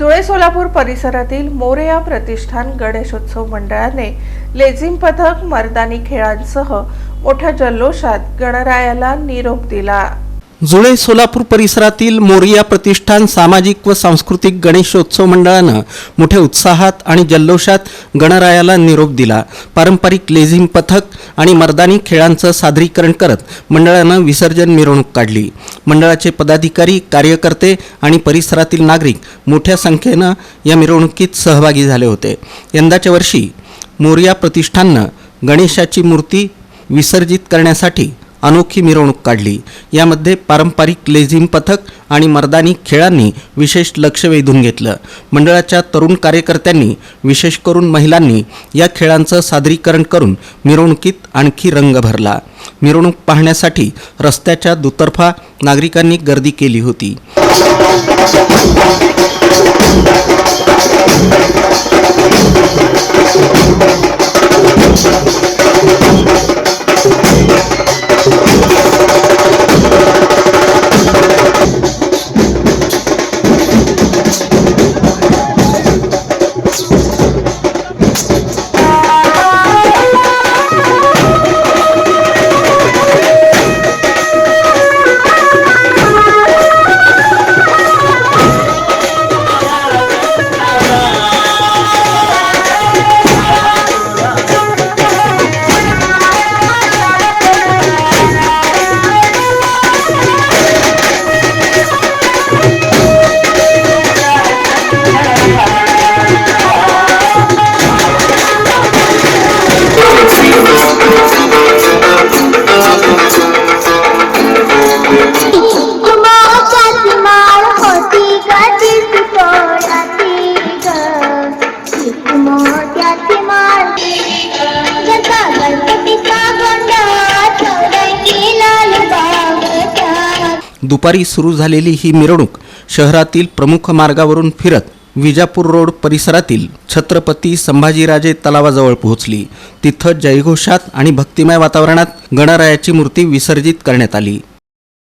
धुळे सोलापूर परिसरातील मोरेया प्रतिष्ठान गणेशोत्सव मंडळाने लेझिम पथक मर्दानी खेळांसह मोठ्या जल्लोषात गणरायाला निरोप दिला. जुळे सोलापूर परिसरातील मोरिया प्रतिष्ठान सामाजिक व सांस्कृतिक गणेशोत्सव मंडळानं मोठ्या उत्साहात आणि जल्लोषात गणरायाला निरोप दिला. पारंपरिक लेझिम पथक आणि मर्दानी खेळांचं सादरीकरण करत मंडळानं विसर्जन मिरवणूक काढली. मंडळाचे पदाधिकारी कार्यकर्ते आणि परिसरातील नागरिक मोठ्या संख्येनं या मिरवणुकीत सहभागी झाले होते. यंदाच्या वर्षी मोरिया प्रतिष्ठाननं गणेशाची मूर्ती विसर्जित करण्यासाठी अनोखी मिरवणूक काढली. यामध्ये पारंपरिक लेझिम पथक आणि मर्दानी खेळांनी विशेष लक्ष वेधून घेतलं. मंडळाच्या तरुण कार्यकर्त्यांनी विशेष करून महिलांनी या खेळांचं सादरीकरण करून मिरवणुकीत आणखी रंग भरला. मिरवणूक पाहण्यासाठी रस्त्याच्या दुतर्फा नागरिकांनी गर्दी केली होती. दुपारी सुरू झालेली ही मिरवणूक शहरातील प्रमुख मार्गावरून फिरत विजापूर रोड परिसरातील छत्रपती संभाजीराजे तलावाजवळ पोहोचली. तिथं जयघोषात आणि भक्तिमय वातावरणात गणरायाची मूर्ती विसर्जित करण्यात आली.